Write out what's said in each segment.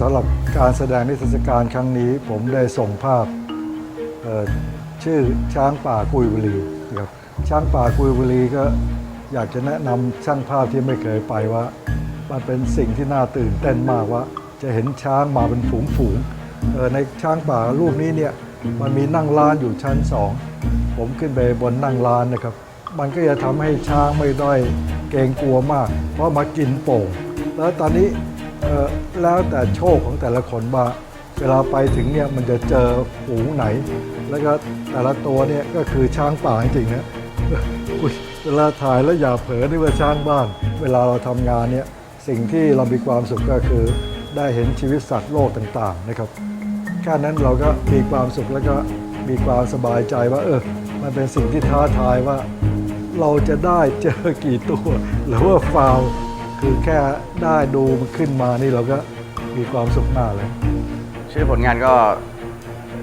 สำหรับการแสดงนิทรรศการครั้งนี้ผมได้ส่งภาพชื่อช้างป่ากุยบุรีนะครับช้างป่ากุยบุรีก็อยากจะแนะนำช่างภาพที่ไม่เคยไปว่า มันเป็นสิ่งที่น่าตื่นเต้นมากว่า จะเห็นช้างมาเป็นฝูงๆในช้างป่ารูปนี้เนี่ยมันมีนั่งร้านอยู่ชั้นสองผมขึ้นไปบนนั่งร้านนะครับ มันก็จะทำให้ช้างไม่ด้อยเกรงกลัวมาก เพราะมากินโป่งแล้วตอนนี้ แล้วแต่โชคของแต่ละคนว่าเวลาไปถึงเนี่ยมันจะเจอฝูงไหน แล้วก็แต่ละตัวเนี่ยก็คือช้างป่าจริงๆนะเวลาถ่ายแล้วอย่าเผลอนี่ว่าช้างบ้าน เวลาเราทำงานเนี่ยสิ่งที่เรามีความสุขก็คือ ได้เห็นชีวิตสัตว์โลกต่างๆนะครับแค่นั้นเราก็มีความสุขแล้วก็มีความสบายใจว่าเออมันเป็นสิ่งที่ท้าทายว่า เราจะได้เจอกี่ตัว หรือว่าฟาว คือแค่ได้ดูมันขึ้นมานี่เราก็มีความสุขมากเลย ชื่อผลงานก็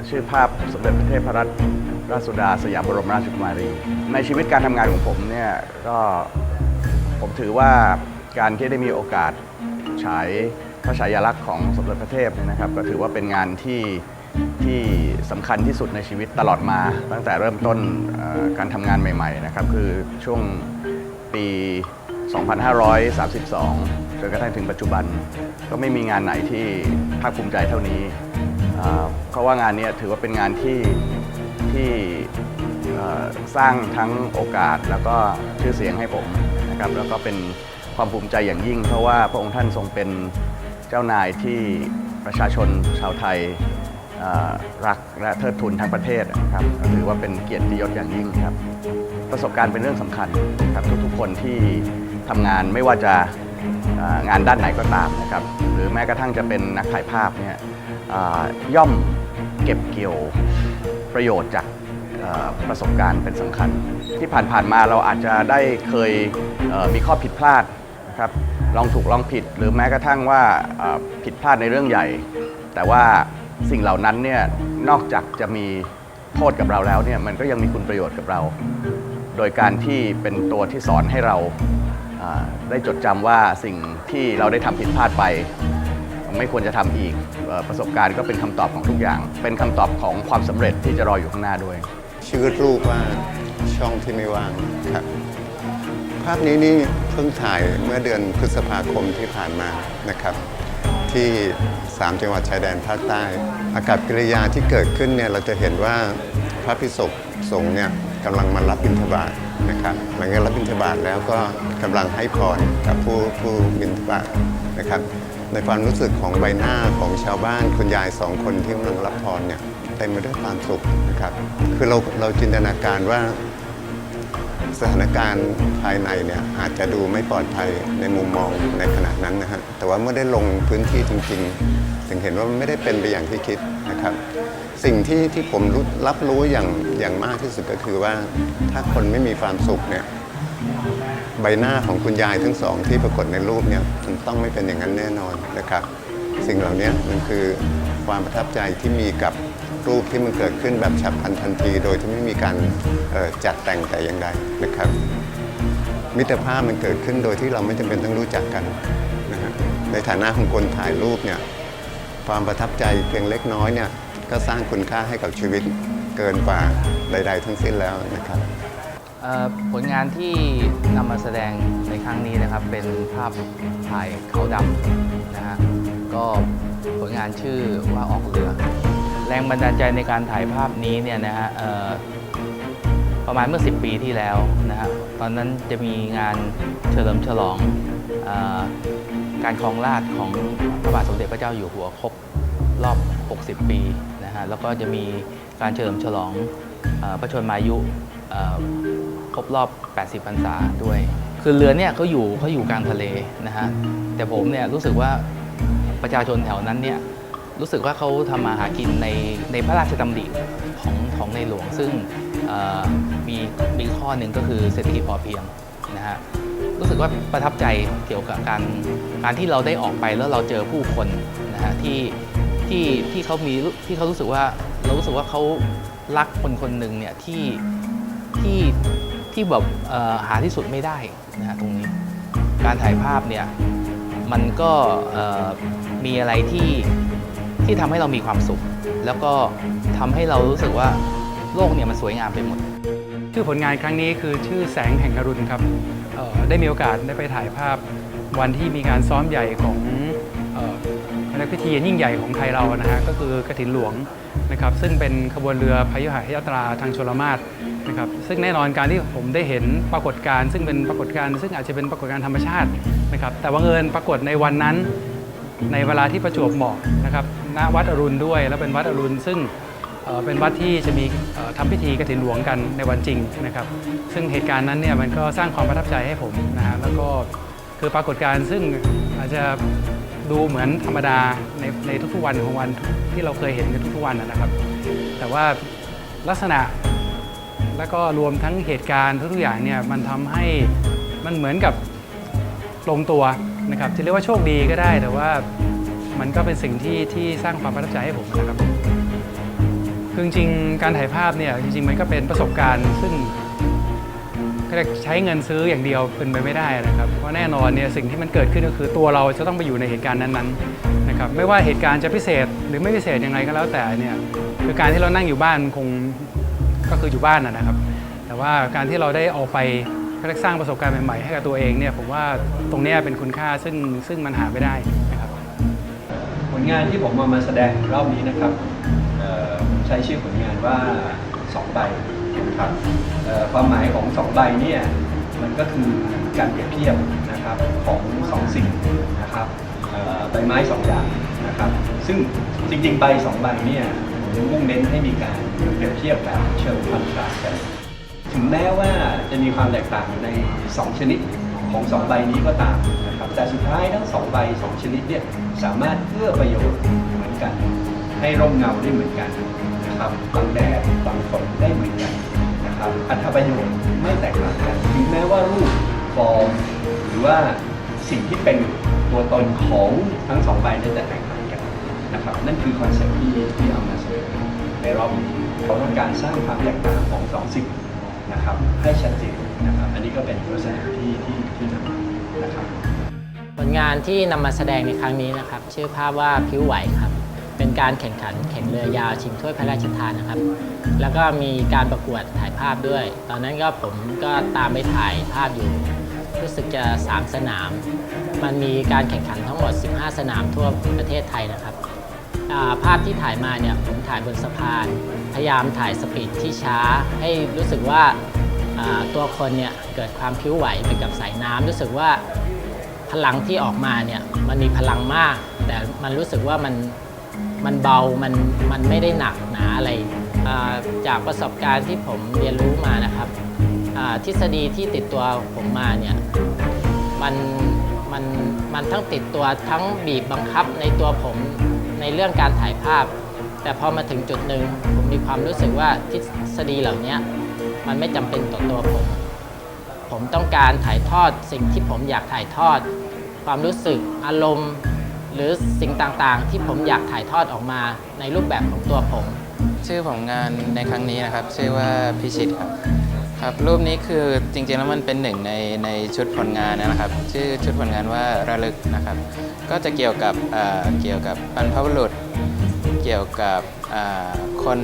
ชื่อภาพสมเด็จพระเทพรัตนราชสุดาสยามบรมราชกุมารี ในชีวิตการทำงานของผมเนี่ยก็ผมถือว่าการที่ได้มีโอกาสฉายพระฉายาลักษณ์ของสมเด็จพระเทพเนี่ยนะครับ ก็ถือว่าเป็นงานที่ที่สำคัญที่สุดในชีวิตตลอดมา ตั้งแต่เริ่มต้นการทำงานใหม่ ๆ นะครับ คือช่วงปี 2532 จนกระทั่งถึงปัจจุบัน ก็ไม่มีงานไหนที่ภาคภูมิใจเท่านี้ เพราะว่างานนี้ถือว่าเป็นงานที่ที่สร้างทั้งโอกาสแล้วก็ชื่อเสียงให้ผมนะครับแล้วก็เป็นความภูมิใจอย่างยิ่ง เพราะว่าพระองค์ท่านทรงเป็นเจ้านายที่ประชาชนชาวไทยรักและเทิดทูนทั้งประเทศนะครับถือว่าเป็นเกียรติยศอย่างยิ่งครับ ประสบการณ์เป็นเรื่องสำคัญครับทุกๆคนที่ ทำงานไม่ว่าจะงานด้านไหนก็ตามนะครับ หรือแม้กระทั่งจะเป็นนักถ่ายภาพเนี่ยย่อมเก็บเกี่ยวประโยชน์จากประสบการณ์เป็นสำคัญ ที่ผ่านๆมาเราอาจจะได้เคยเมีข้อผิดพลาดนะครับลองถูกลองผิดหรือแม้กระทั่งว่าผิดพลาดในเรื่องใหญ่ แต่ว่าสิ่งเหล่านั้นเนี่ยนอกจากจะมีโทษกับเราแล้วเนี่ยมันก็ยังมีคุณประโยชน์กับเรา โดยการที่เป็นตัวที่สอนให้เรา ได้จดจำว่าสิ่งที่เราได้ทำผิดพลาดไป ไม่ควรจะทำอีกประสบการณ์ก็เป็นคำตอบของทุกอย่าง เป็นคำตอบของความสำเร็จที่จะรออยู่ข้างหน้าด้วยชื่อรูปว่าช่องที่ไม่ว่างครับภาพนี้นี่เพิ่งถ่ายเมื่อเดือนพฤษภาคมที่ผ่านมานะครับ ที่ 3 จังหวัดชายแดนภาคใต้ อากับกิริยาที่เกิดขึ้นเนี่ยเราจะเห็นว่าพระพิสุ สงฆ์เนี่ยกำลังมารับบิณฑบาตนะครับหลังจากรับบิณฑบาตแล้วก็กำลังให้พรกับผู้ผู้บิณฑบาตนะครับ ในความรู้สึกของใบหน้าของชาวบ้านคุณยายสองคนที่กำลังรับพรเนี่ยเต็มไปด้วยความสุขนะครับ คือเราเราจินตนาการว่าสถานการณ์ภายในเนี่ยอาจจะดูไม่ปลอดภัยในมุมมองในขณะนั้นนะฮะแต่ว่าเมื่อได้ลงพื้นที่จริง ๆ ถึงเห็นว่ามันไม่ได้เป็นไปอย่างที่คิดนะครับ สิ่งที่ที่ผมร,รับรู้อย่างอย่างมากที่สุดก็คือว่าถ้าคนไม่มีความสุขเนี่ยใบหน้าของคุณยายทั้งสองที่ปรากฏในรูปเนี่ยมันต้องไม่เป็นอย่างนั้นแน่นอนนะครับ สิ่งเหล่านี้มันคือความประทับใจที่มีกับรูปที่มันเกิดขึ้นแบบฉับพลันทันที โดยที่ไม่มีการจัดแต่งแต่อย่างใดนะครับ มิตรภาพมันเกิดขึ้นโดยที่เราไม่จำเป็นต้องรู้จักกันนะฮะในฐานะของคนถ่ายรูปเนี่ย ความประทับใจเพียงเล็กน้อยเนี่ยก็สร้างคุณค่าให้กับชีวิตเกินกว่าใด ๆ ทั้งสิ้นแล้วนะครับผลงานที่นำมาแสดงในครั้งนี้นะครับ เป็นภาพถ่ายเขาดำนะฮะก็ผลงานชื่อว่าออกเรือ แรงบันดาลใจในการถ่ายภาพนี้เนี่ยนะฮะประมาณเมื่อ 10 ปีที่แล้วนะฮะตอนนั้นจะมีงานเฉลิมฉลองอ การครองราชของพระบาทสมเด็จพระเจ้าอยู่หัวครบรอบ 60 ปีนะฮะแล้วก็จะมีการเฉลิมฉลองอพระชนมายุครบรอบ 80 พรรษาด้วย คือเรือเนี่ยเขาอยู่เขาอยู่กลางทะเลนะฮะแต่ผมเนี่ยรู้สึกว่าประชาชนแถวนั้นเนี่ยรู้สึกว่าเขาทำมาหากินในในพระราชดำริของของในหลวงซึ่งมีมีข้อหนึ่งก็คือเศรษฐกิจพอเพียงนะฮะ รู้สึกว่าประทับใจเกี่ยวกับการการที่เราได้ออกไปแล้วเราเจอผู้คนนะฮะที่ที่ที่เขามีที่เขารู้สึกว่าเรารู้สึกว่าเขารักคนคนหนึ่งเนี่ยที่ที่ที่แบบหาที่สุดไม่ได้นะฮะตรงนี้ การถ่ายภาพเนี่ยมันก็มีอะไรที่ที่ทำให้เรามีความสุข แล้วก็ทำให้เรารู้สึกว่าโลกเนี่ยมันสวยงามไปหมด ชื่อผลงานครั้งนี้คือชื่อแสงแห่งอรุณครับ ได้มีโอกาสได้ไปถ่ายภาพวันที่มีการซ้อมใหญ่ของเอ่อพระราชพิธียิ่งใหญ่ของไทยเรานะฮะก็คือกฐินหลวงนะครับซึ่งเป็นขบวนเรือพยุหายาตราทางชลมาศนะครับซึ่งแน่นอนการที่ผมได้เห็นปรากฏการณ์ซึ่งเป็นปรากฏการณ์ซึ่งอาจจะเป็นปรากฏการณ์ธรรมชาตินะครับแต่ว่าเงินปรากฏในวันนั้นในเวลาที่ประจวบเหมาะนะครับณวัดอรุณด้วย แล้วเป็นวัดอรุณซึ่ง เป็นวัดที่จะมีเอ่อทำพิธีกฐินหลวงกันในวันจริงนะครับ ซึ่งเหตุการณ์นั้นเนี่ยมันก็สร้างความประทับใจให้ผมนะฮะแล้วก็คือปรากฏการณ์ซึ่งอาจจะดูเหมือนธรรมดาในในทุกๆวันของวันที่เราเคยเห็นกันทุกๆวันนะครับ แต่ว่าลักษณะแล้วก็รวมทั้งเหตุการณ์ทุกๆอย่างเนี่ยมันทำให้มันเหมือนกับลงตัวนะครับจะเรียกว่าโชคดีก็ได้ แต่ว่ามันก็เป็นสิ่งที่ที่สร้างความประทับใจให้ผมนะครับ คือจริงๆการถ่ายภาพเนี่ยจริงๆมันก็เป็นประสบการณ์ซึ่งก็ใช้เงินซื้ออย่างเดียวเป็นไปไม่ได้นะครับเพราะแน่นอนเนี่ยสิ่งที่มันเกิดขึ้นก็คือตัวเราจะต้องไปอยู่ในเหตุการณ์นั้นๆนะครับไม่ว่าเหตุการณ์จะพิเศษหรือไม่พิเศษยังไงก็แล้วแต่เนี่ยคือการที่เรานั่งอยู่บ้านคงก็คืออยู่บ้านนะครับ แต่ว่าการที่เราได้ออกไปสร้างประสบการณ์ใหม่ๆให้กับตัวเองเนี่ยผมว่าตรงนี้เป็นคุณค่าซึ่งซึ่งมันหาไม่ได้นะครับผลงานที่ผมเอามาแสดงรอบนี้นะครับ ใช้ชื่อผลงานว่าสองใบนะครับความหมายของสองใบเนี่ยมันก็คือการเปรียบเทียบนะครับของสองสิ่งนะครับใบไม้สองอย่างนะครับ ซึ่งจริงๆใบสองใบเนี่ยผมมุ่งเน้นให้มีการเปรียบเทียบแบบเชิงคอนทราสต์กันถึงแม้ว่าจะมีความแตกต่างอยู่ใน 2 ชนิดของ 2 ใบนี้ก็ตามนะครับแต่สุดท้ายทั้ง 2 ใบ 2 ชนิดเนี่ยสามารถเอื้อประโยชน์เหมือนกัน ให้ร่มเงาได้เหมือนกัน นะครับบังแดดบังฝนได้เหมือนกันนะครับอัตประโยชน์ไม่แตกต่างกันถึงแม้ว่ารูปฟอร์มหรือว่าสิ่งที่เป็นตัวตนของทั้งสองใบนั้นจะแตกต่างกันนะครับนั่นคือคอนเซ็ปต์ที่ที่เอามาเสนอในรอบนี้เราต้องการสร้างความแตกต่างของสองสิ่งนะครับให้ชัดเจนนะครับอันนี้ก็เป็นลักษณะที่ที่ที่นำนะครับผลงานที่นำมาแสดงในครั้งนี้นะครับ ชื่อภาพว่าพิ้วไหวครับ การแข่งขันแข่งเรือยาวชิงถ้วยพระราชทานนะครับ แล้วก็มีการประกวดถ่ายภาพด้วย ตอนนั้นก็ผมก็ตามไปถ่ายภาพอยู่รู้สึกจะ 3 สนาม มันมีการแข่งขันทั้งหมด 15 สนามทั่วประเทศไทยนะครับ ภาพที่ถ่ายมาเนี่ยผมถ่ายบนสะพาน พยายามถ่ายสปีดที่ช้า ให้รู้สึกว่าตัวคนเนี่ยเกิดความพิ้วไหวไปกับสายน้ำรู้สึกว่าพลังที่ออกมาเนี่ยมันมีพลังมาก แต่มันรู้สึกว่ามัน มันเบามันมันไม่ได้หนักหนาอะไร จากประสบการณ์ที่ผมเรียนรู้มานะครับทฤษฎีที่ติดตัวผมมาเนี่ยมันมันมันทั้งติดตัวทั้งบีบบังคับในตัวผมในเรื่องการถ่ายภาพ แต่พอมาถึงจุดหนึ่งผมมีความรู้สึกว่าทฤษฎีเหล่านี้มันไม่จำเป็นต่อตัวผม ผมต้องการถ่ายทอดสิ่งที่ผมอยากถ่ายทอด ความรู้สึกอารมณ์ หรือสิ่งต่างๆ ที่ผมอยากถ่ายทอดออกมาในรูปแบบของตัวผม ชื่อของงานในครั้งนี้นะครับ ชื่อว่าพิชิตครับครับรูปนี้คือจริงๆแล้วมันเป็นหนึ่งในในชุดผลงานนะครับ ชื่อชุดผลงานว่าระลึกนะครับ ก็จะเกี่ยวกับเอ่อเกี่ยวกับบรรพบุรุษ เกี่ยวกับอ่าคน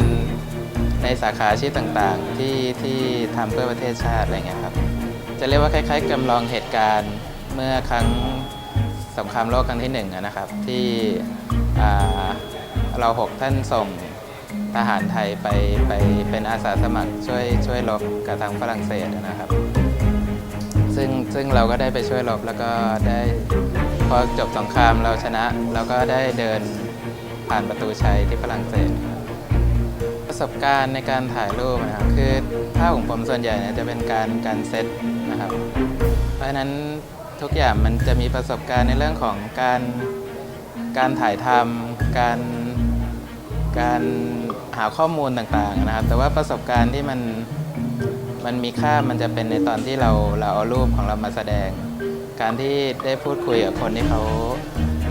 ในสาขาอาชีพต่างๆ ที่ที่ทำเพื่อประเทศชาติอะไรเงี้ยครับจะเรียกว่าคล้ายๆจำลองเหตุการณ์เมื่อครั้ง สงครามโลกครั้งที่หนึ่งอะนะครับ ที่อ่าเราหกท่านส่งทหารไทยไปไปเป็นอาสาสมัครช่วยช่วยรบกับทางฝรั่งเศสนะครับ ซึ่งซึ่งเราก็ได้ไปช่วยรบแล้วก็ได้พอจบสงครามเราชนะเราก็ได้เดินผ่านประตูชัยที่ฝรั่งเศสครับประสบการณ์ในการถ่ายรูปนะครับคือภาพของผมส่วนใหญ่เนี่ยจะเป็นการการเซตนะครับ เพราะฉะนั้น ทุกอย่างมันจะมีประสบการณ์ในเรื่องของการการถ่ายทำการการหาข้อมูลต่างๆนะครับ แต่ว่าประสบการณ์ที่มันมันมีค่ามันจะเป็นในตอนที่เราเราเอารูปของเรามาแสดง การที่ได้พูดคุยกับคนที่เขา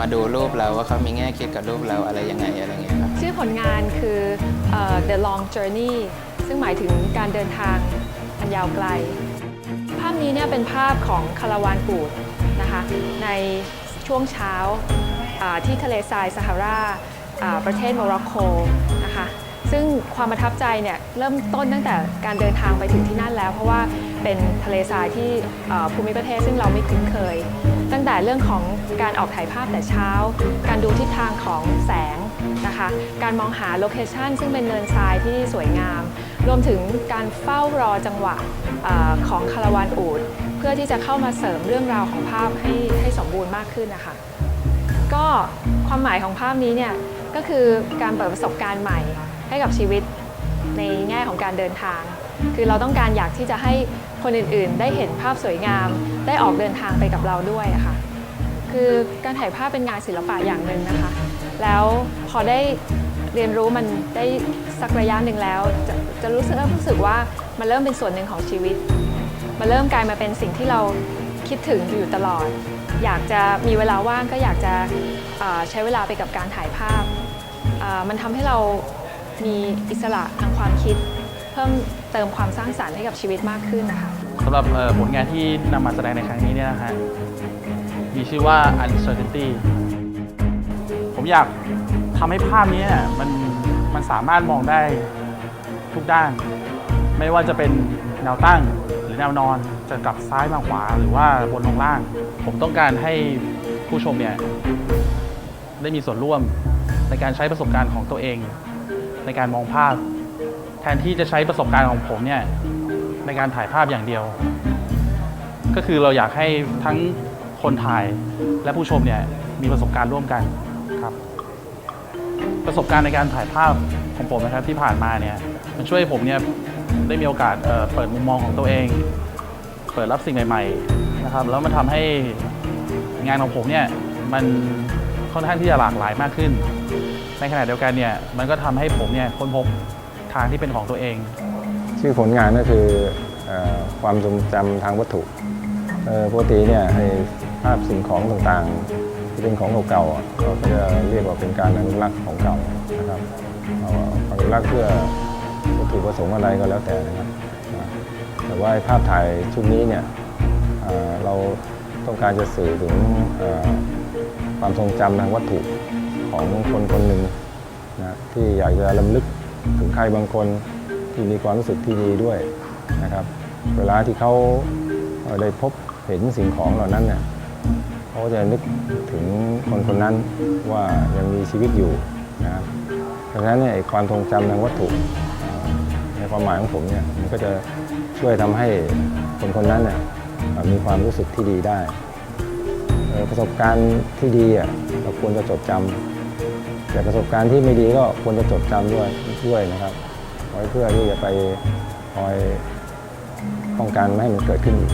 มาดูรูปเราว่าเขามีแง่คิดกับรูปเราอะไรยังไงอะไรเงี้ยครับชื่อผลงานคือเอ่อ The Long Journey ซึ่งหมายถึงการเดินทางอันยาวไกล พนี้เนี่ยเป็นภาพของคาราวานปูดนะคะในช่วงเช้าที่ทะเลทรายซาฮาราประเทศโมร็อกโกนะคะซึ่งความประทับใจเนี่ยเริ่มต้นตั้งแต่การเดินทางไปถึงที่นั่นแล้ว เพราะว่าเป็นทะเลทรายที่ภูมิประเทศซึ่งเราไม่คุ้นเคย ตั้งแต่เรื่องของการออกถ่ายภาพแต่เช้า การดูทิศทางของแสงนะคะการมองหาโลเคชันซึ่งเป็นเนินทรายที่สวยงาม รวมถึงการเฝ้ารอจังหวะของคาราวานอูดเพื่อที่จะเข้ามาเสริมเรื่องราวของภาพให้ให้สมบูรณ์มากขึ้นนะคะก็ความหมายของภาพนี้เนี่ยก็คือการเปิดประสบการณ์ใหม่ให้กับชีวิตในแง่ของการเดินทาง คือเราต้องการอยากที่จะให้คนอื่นๆ ได้เห็นภาพสวยงาม ได้ออกเดินทางไปกับเราด้วยะค่ะคือการถ่ายภาพเป็นงานศิลปะอย่างหนึ่งนะคะ แล้วพอได้ เรียนรู้มันได้สักระยะหนึ่งแล้ว จะจะรู้สึกรู้สึกว่ามันเริ่มเป็นส่วนหนึ่งของชีวิต มันเริ่มกลายมาเป็นสิ่งที่เราคิดถึงอยู่ตลอด อยากจะมีเวลาว่างก็อยากจะใช้เวลาไปกับการถ่ายภาพ มันทำให้เรามีอิสระทางความคิด เพิ่มเติมความสร้างสรรค์ให้กับชีวิตมากขึ้นนะคะสำหรับผลงานที่นำมาแสดงในครั้งนี้เนี่ยนะฮะมีชื่อว่า uncertainty ผมอยาก ทำให้ภาพนี้มันมันสามารถมองได้ทุกด้าน ไม่ว่าจะเป็นแนวตั้งหรือแนวนอนจะกลับซ้ายมาขวาหรือว่าบนลงล่าง ผมต้องการให้ผู้ชมเนี่ยได้มีส่วนร่วมในการใช้ประสบการณ์ของตัวเอง ในการมองภาพ แทนที่จะใช้ประสบการณ์ของผมเนี่ยในการถ่ายภาพอย่างเดียว ก็คือเราอยากให้ทั้งคนถ่ายและผู้ชมเนี่ยมีประสบการณ์ร่วมกันครับ ประสบการณ์ในการถ่ายภาพของผมนะครับที่ผ่านมาเนี่ยมันช่วยผมเนี่ยได้มีโอกาสเเปิดมุมมองของตัวเอง เปิดรับสิ่งใหม่ๆนะครับแล้วมันทำให้งานของผมเนี่ยมันค่อนข้างที่จะหลากหลายมากขึ้น ในขณะเดียวกันเนี่ยมันก็ทำให้ผมเนี่ยค้นพบทางที่เป็นของตัวเอง ชื่อผลงานก็คืออความทรงจำทางวัตถุปกติเนี่ยภาพสิ่งของต่างๆ ที่เป็นของเก่าๆเราก็จะเรียกว่าเป็นการอนุรักษ์ของเก่านะครับเอาอนุรักษ์เพื่อวัตถุประสงค์อะไรก็แล้วแต่นะครับ แต่ว่าภาพถ่ายชุดนี้เนี่ยเราต้องการจะสื่อถึงความทรงจำทางวัตถุของคนคนหนึ่งนะที่อยากจะรำลึกถึงใครบางคนที่มีความรู้สึกที่ดีด้วยนะครับ เวลาที่เขาได้พบเห็นสิ่งของเหล่านั้นเนี่ย เขาจะนึกถึงคนคนนั้นว่ายังมีชีวิตอยู่นะครับดังนั้นเนี่ยความทรงจำทางวัตถุในความหมายของผมเนี่ยมันก็จะช่วยทำให้คนคนนั้นเนี่ยมีความรู้สึกที่ดีได้ ประสบการณ์ที่ดีอะเราควรจะจดจำแต่ประสบการณ์ที่ไม่ดีก็ควรจะจดจำด้วยด้วยนะครับไว้เพื่อที่จะไปคอยป้องกันไม่ให้มันเกิดขึ้นอีก